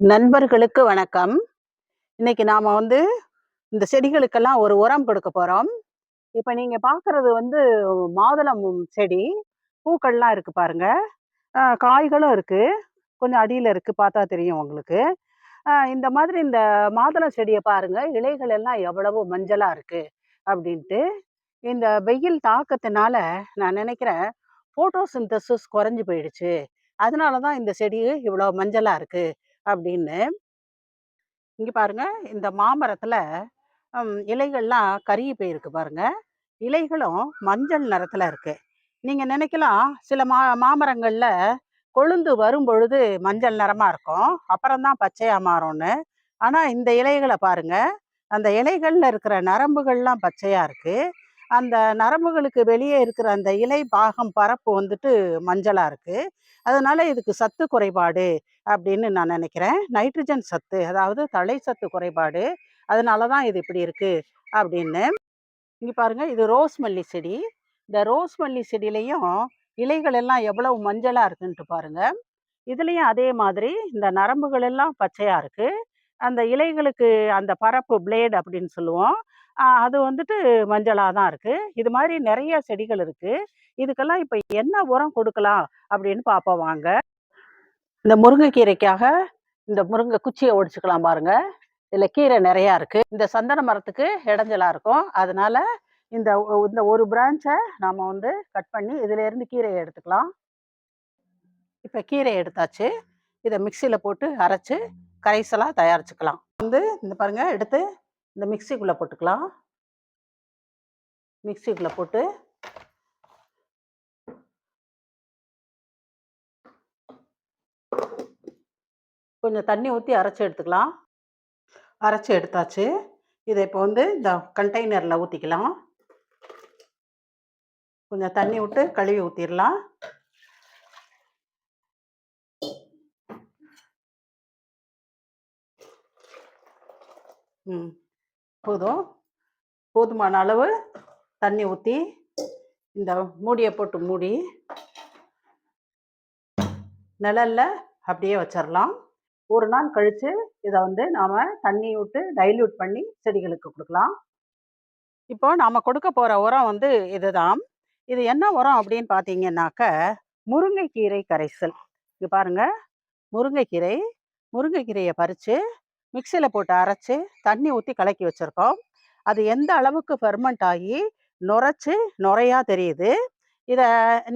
நண்பர்களுக்கு வணக்கம். இன்னைக்கு நாம வந்து இந்த செடிகளுக்கெல்லாம் ஒரு உரம் கொடுக்க போறோம். இப்ப நீங்க பாக்குறது வந்து மாதுளம் செடி. பூக்கள்லாம் இருக்கு பாருங்க. காய்களும் இருக்கு. கொஞ்சம் அடியில இருக்கு பார்த்தா தெரியும் உங்களுக்கு. இந்த மாதிரி இந்த மாதுளம் செடியை பாருங்க. இலைகள் எல்லாம் எவ்வளவோ மஞ்சளா இருக்கு அப்படின்ட்டு. இந்த வெயில் தாக்கத்தினால நான் நினைக்கிறேன் போட்டோசிந்தசிஸ் குறைஞ்சு போயிடுச்சு. அதனாலதான் இந்த செடி இவ்வளவு மஞ்சளா இருக்கு. அப்படின்னு இங்கே பாருங்க இந்த மாமரத்தில் இலைகள்லாம் கருகி போயிருக்கு பாருங்க. இலைகளும் மஞ்சள் நிறத்தில் இருக்கு. நீங்கள் நினைக்கலாம் சில மா மாமரங்களில் கொழுந்து வரும் பொழுது மஞ்சள் நிறமாக இருக்கும். அப்புறம்தான் பச்சையாக மாறும்னு. ஆனால் இந்த இலைகளை பாருங்க அந்த இலைகளில் இருக்கிற நரம்புகள்லாம் பச்சையாக இருக்குது அந்த நரம்புகளுக்கு வெளியே இருக்கிற அந்த இலை பாகம் பரப்பு வந்துட்டு மஞ்சளாக இருக்குது அதனால் இதுக்கு சத்து குறைபாடு அப்படின்னு நான் நினைக்கிறேன். நைட்ரஜன் சத்து அதாவது தலை சத்து குறைபாடு அதனால தான் இது இப்படி இருக்குது அப்படின்னு. இங்கே பாருங்கள் இது ரோஸ் மல்லி செடி. இந்த ரோஸ் மல்லி செடியிலையும் இலைகள் எல்லாம் எவ்வளவு மஞ்சளாக இருக்குன்ட்டு பாருங்கள் இதுலேயும் அதே மாதிரி இந்த நரம்புகள் எல்லாம் பச்சையாக இருக்குது அந்த இலைகளுக்கு அந்த பரப்பு பிளேடு அப்படின்னு சொல்லுவோம். அது வந்துட்டு மஞ்சளாக தான் இருக்குது இது மாதிரி நிறைய செடிகள் இருக்குது இதுக்கெல்லாம் இப்போ என்ன உரம் கொடுக்கலாம் அப்படின்னு பார்ப்போம் வாங்க. இந்த முருங்கைக்கீரைக்காக இந்த முருங்கை குச்சியை ஒடிச்சுக்கலாம் பாருங்க. இதில் கீரை நிறையா இருக்குது இந்த சந்தன மரத்துக்கு இடைஞ்சலாக இருக்கும். அதனால் இந்த ஒ- இந்த ஒரு பிரான்ச்சை நாம் வந்து கட் பண்ணி இதிலேருந்து கீரையை எடுத்துக்கலாம். இப்போ கீரை எடுத்தாச்சு. இதை மிக்சியில் போட்டு அரைச்சி கரைசலாக தயாரிச்சுக்கலாம். வந்து இந்த பாருங்கள் எடுத்து இந்த மிக்சிக்குள்ளே போட்டுக்கலாம். மிக்சிக்குள்ளே போட்டு கொஞ்சம் தண்ணி ஊற்றி அரைச்சி எடுத்துக்கலாம். அரைச்சி எடுத்தாச்சு. இதை இப்போ வந்து இந்த கண்டெய்னரில் ஊற்றிக்கலாம் கொஞ்சம் தண்ணி விட்டு கழுவி ஊற்றிடலாம் ம். போதும். போதுமான அளவு தண்ணி ஊற்றி இந்த மூடியை போட்டு மூடி நிழல்ல அப்படியே வச்சிடலாம் ஒரு நாள் கழித்து இதை வந்து நாம் தண்ணி விட்டு டைல்யூட் பண்ணி செடிகளுக்கு கொடுக்கலாம். இப்போ நாம் கொடுக்க போகிற உரம் வந்து இதுதான். இது என்ன உரம் அப்படின்னு பார்த்தீங்கன்னாக்க முருங்கைக்கீரை கரைசல். இங்கே பாருங்கள் முருங்கைக்கீரை முருங்கைக்கீரையை பறித்து மிக்சியில் போட்டு அரைச்சி தண்ணி ஊற்றி கலக்கி வச்சுருக்கோம். அது எந்த அளவுக்கு ஃபெர்மெண்ட் ஆகி நுரைச்சி நுரையாக தெரியுது. இதை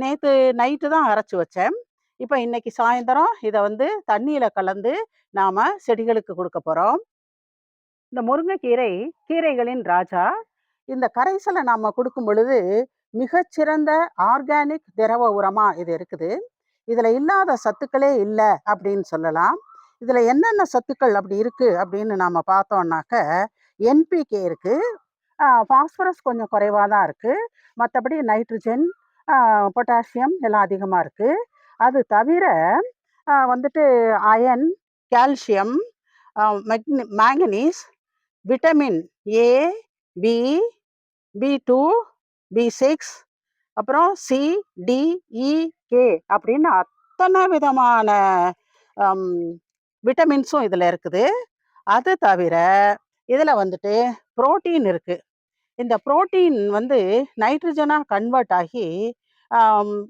நேற்று நைட்டு தான் அரைச்சி வச்சேன். இப்போ இன்றைக்கி சாயந்தரம் இதை வந்து தண்ணியில் கலந்து நாம் செடிகளுக்கு கொடுக்க போகிறோம் இந்த முருங்கைக்கீரை கீரைகளின் ராஜா இந்த கரைசலை நாம் கொடுக்கும் பொழுது மிகச்சிறந்த ஆர்கானிக் திரவ உரமாக இது இருக்குது. இதில் இல்லாத சத்துக்களே இல்லை அப்படின்னு சொல்லலாம். இதில் என்னென்ன சத்துக்கள் அப்படி இருக்குது அப்படின்னு நாம் பார்த்தோம்னாக்க என்பிகே இருக்குது ஃபாஸ்பரஸ் கொஞ்சம் குறைவாக தான் இருக்குது மற்றபடி நைட்ரஜன் பொட்டாசியம் எல்லாம் அதிகமாக இருக்குது அது தவிர வந்துட்டு iron calcium மெக்னி manganese vitamin A B B two B six அப்புறம் சி டி இ கே அப்படின்னு அத்தனை விதமான விட்டமின்ஸும் இதில் இருக்குது. அது தவிர இதில் வந்துட்டு புரோட்டீன் இருக்குது இந்த புரோட்டீன் வந்து நைட்ரஜனாக கன்வெர்ட் ஆகி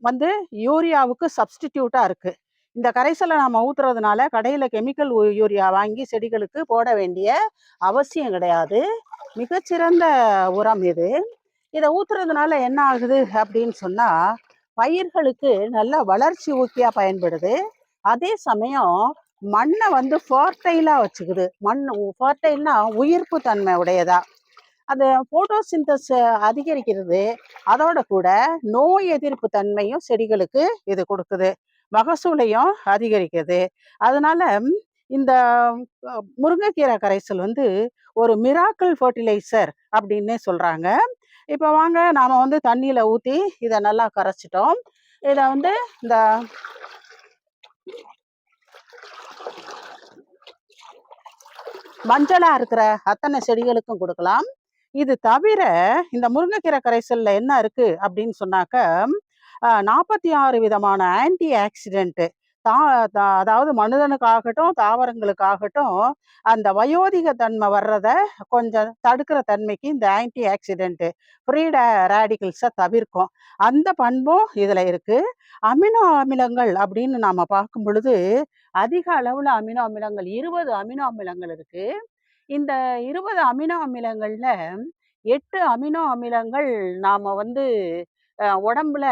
வந்து யூரியாவுக்கு சப்ஸ்டிடியூட்டாக இருக்குது இந்த கரைசலை நாம் ஊற்றுறதுனால கடையில் கெமிக்கல் யூரியா வாங்கி செடிகளுக்கு போட வேண்டிய அவசியம் கிடையாது. மிகச்சிறந்த உரம் இது. இதை ஊற்றுறதுனால என்ன ஆகுது அப்படின்னு சொன்னால் பயிர்களுக்கு நல்ல வளர்ச்சி ஊக்கியாக பயன்படுது. அதே சமயம் மண்ணை வந்து ஃபர்டைலா வச்சுக்குது. மண் ஃபர்டைல்னா உயிர்ப்பு தன்மை உடையதா. அது போட்டோசிந்தஸ் அதிகரிக்கிறது. அதோட கூட நோய் எதிர்ப்பு தன்மையும் செடிகளுக்கு இது கொடுக்குது. மகசூலையும் அதிகரிக்குது. அதனால இந்த முருங்கைக்கீரை கரைசல் வந்து ஒரு மிராக்கிள் ஃபர்டிலைசர் அப்படின்னே சொல்கிறாங்க இப்போ வாங்க நாம் வந்து தண்ணியில் ஊற்றி இதை நல்லா கரைச்சிட்டோம். இதை வந்து இந்த மஞ்சளாக இருக்கிற அத்தனை செடிகளுக்கும் கொடுக்கலாம். இது தவிர இந்த முருங்கைக்கீரை கரைசல்ல என்ன இருக்குது அப்படின்னு சொன்னாக்க நாற்பத்தி ஆறு விதமான ஆன்டி ஆக்சிடென்ட்டு தா அதாவது மனிதனுக்காகட்டும், தாவரங்களுக்காகட்டும், அந்த வயோதிக தன்மை வர்றத கொஞ்சம் தடுக்கிற தன்மைக்கு இந்த ஆன்டி ஆக்சிடென்ட்டு ஃப்ரீட ரே தவிர்க்கும். அந்த பண்பும் இதில் இருக்கு. அமினோ அமிலங்கள் அப்படின்னு நாம பார்க்கும் பொழுது, அதிக அளவில் அமினோ அமிலங்கள் 20 அமினோ அமிலங்கள் இருக்கு. இந்த 20 அமினோ அமிலங்களில் எட்டு அமினோ அமிலங்கள் நாம வந்து உடம்புல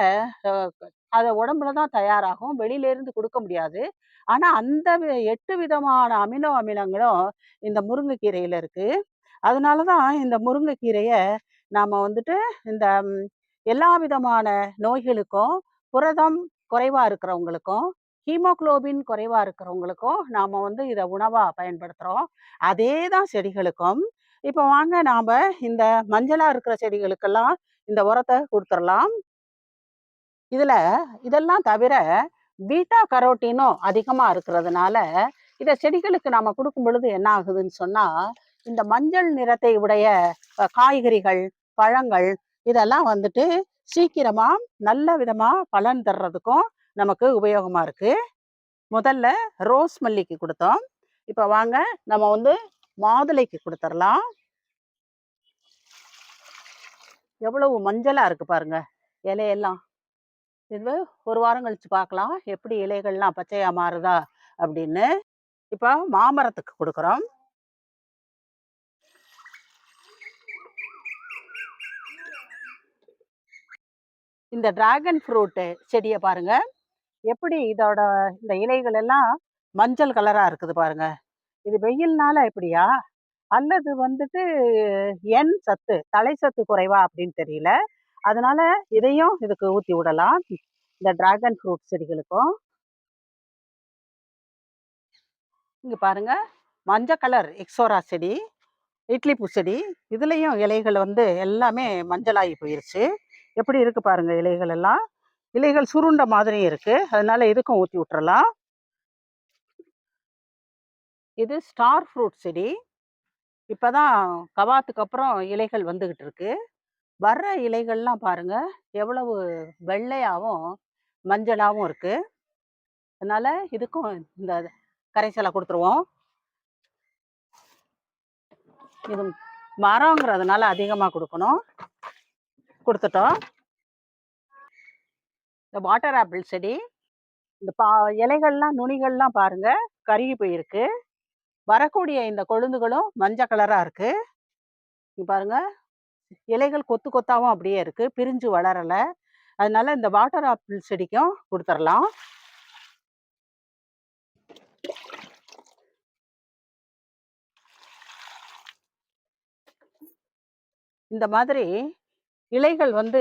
அதை உடம்புல தான் தயாராகும். வெளியிலேருந்து கொடுக்க முடியாது. ஆனால் அந்த வி 8 விதமான அமினோ அமிலங்களும் இந்த முருங்கைக்கீரையில் இருக்குது அதனால தான் இந்த முருங்கைக்கீரையை நாம் வந்துட்டு இந்த எல்லா விதமான நோய்களுக்கும், புரதம் குறைவாக இருக்கிறவங்களுக்கும், ஹீமோகுளோபின் குறைவாக இருக்கிறவங்களுக்கும் நாம் வந்து இதை உணவாக பயன்படுத்துகிறோம் அதே தான் செடிகளுக்கும். இப்போ வாங்க நாம் இந்த மஞ்சளாக இருக்கிற செடிகளுக்கெல்லாம் இந்த உரத்தை கொடுத்துடலாம் இதுல இதெல்லாம் தவிர பீட்டா கரோட்டினும் அதிகமா இருக்கிறதுனால, இதை செடிகளுக்கு நாம கொடுக்கும் பொழுது என்ன ஆகுதுன்னு சொன்னா, இந்த மஞ்சள் நிறத்தை உடைய காய்கறிகள், பழங்கள் இதெல்லாம் வந்துட்டு சீக்கிரமா நல்ல விதமா பலன் தர்றதுக்கும் நமக்கு உபயோகமா இருக்கு. முதல்ல ரோஸ் மல்லிக்கு கொடுத்தோம் இப்போ வாங்க நம்ம வந்து மாதுளைக்கு கொடுத்துடலாம் எவ்வளவு மஞ்சளா இருக்கு பாருங்க, இலையெல்லாம். இது ஒரு வாரம் கழித்து பார்க்கலாம். எப்படி இலைகள்லாம் பச்சையாக மாறுதா அப்படின்னு. இப்போ மாமரத்துக்கு கொடுக்குறோம் இந்த டிராகன் ஃப்ரூட்டு செடியை பாருங்கள் எப்படி இதோட இந்த இலைகள் எல்லாம் மஞ்சள் கலராக இருக்குது பாருங்க. இது வெயில்னால இப்படியா? அல்லது வந்துட்டு என் சத்து, தலை சத்து குறைவா அப்படின்னு தெரியல. அதனால இதையும் இதுக்கு ஊற்றி விடலாம். இந்த டிராகன் ஃப்ரூட் செடிகளுக்கும். இங்கே பாருங்க. மஞ்சள் கலர் எக்ஸோரா செடி, இட்லி பூ செடி. இதுலேயும் இலைகள் வந்து எல்லாமே மஞ்சளாகி போயிருச்சு. எப்படி இருக்குது பாருங்கள் இலைகள் எல்லாம். இலைகள் சுருண்ட மாதிரி இருக்குது அதனால இதுக்கும் ஊற்றி விட்டுறலாம். இது ஸ்டார் ஃப்ரூட் செடி. இப்பதான் கவாத்துக்கு அப்புறம் இலைகள் வந்துக்கிட்டு இருக்குது வர்ற இலைகள்லாம் பாருங்க, எவ்வளவு வெள்ளையாகவும் மஞ்சளாகவும் இருக்கு. அதனால இதுக்கும் இந்த கரைசலை கொடுத்துருவோம் இது மரங்கிறதுனால அதிகமாக கொடுக்கணும் கொடுத்துட்டோம் இந்த வாட்டர் ஆப்பிள் செடி. இந்த பா இலைகள்லாம், நுனிகள்லாம் பாருங்க கருகி போயிருக்கு. வரக்கூடிய இந்த கொழுந்துகளும் மஞ்சள் கலராக இருக்கு. பாருங்கள் பாருங்க. இலைகள் கொத்து கொத்தாவும் அப்படியே இருக்கு. பிரிஞ்சு வளரலை அதனால இந்த வாட்டர் ஆப்பிள் செடிக்கும் கொடுத்துடலாம் இந்த மாதிரி இலைகள் வந்து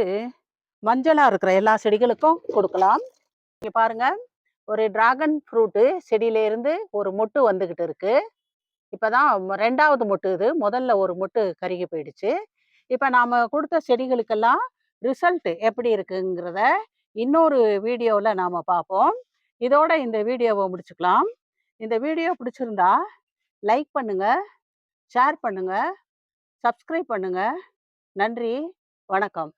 மஞ்சளாக இருக்கிற எல்லா செடிகளுக்கும் கொடுக்கலாம் இங்கே பாருங்க. ஒரு டிராகன் ஃப்ரூட்டு செடியிலேருந்து ஒரு மொட்டு வந்துகிட்டு இருக்கு. இப்பதான் 2வது மொட்டு இது. முதல்ல ஒரு மொட்டு கருகி போயிடுச்சு. இப்போ நாம் கொடுத்த செடிகளுக்கெல்லாம் ரிசல்ட் எப்படி இருக்குங்கிறத இன்னொரு வீடியோவில் நாம் பார்ப்போம். இதோட இந்த வீடியோவை முடிச்சுக்கலாம். இந்த வீடியோ பிடிச்சிருந்தா லைக் பண்ணுங்கள் ஷேர் பண்ணுங்கள் சப்ஸ்கிரைப் பண்ணுங்கள் நன்றி. வணக்கம்.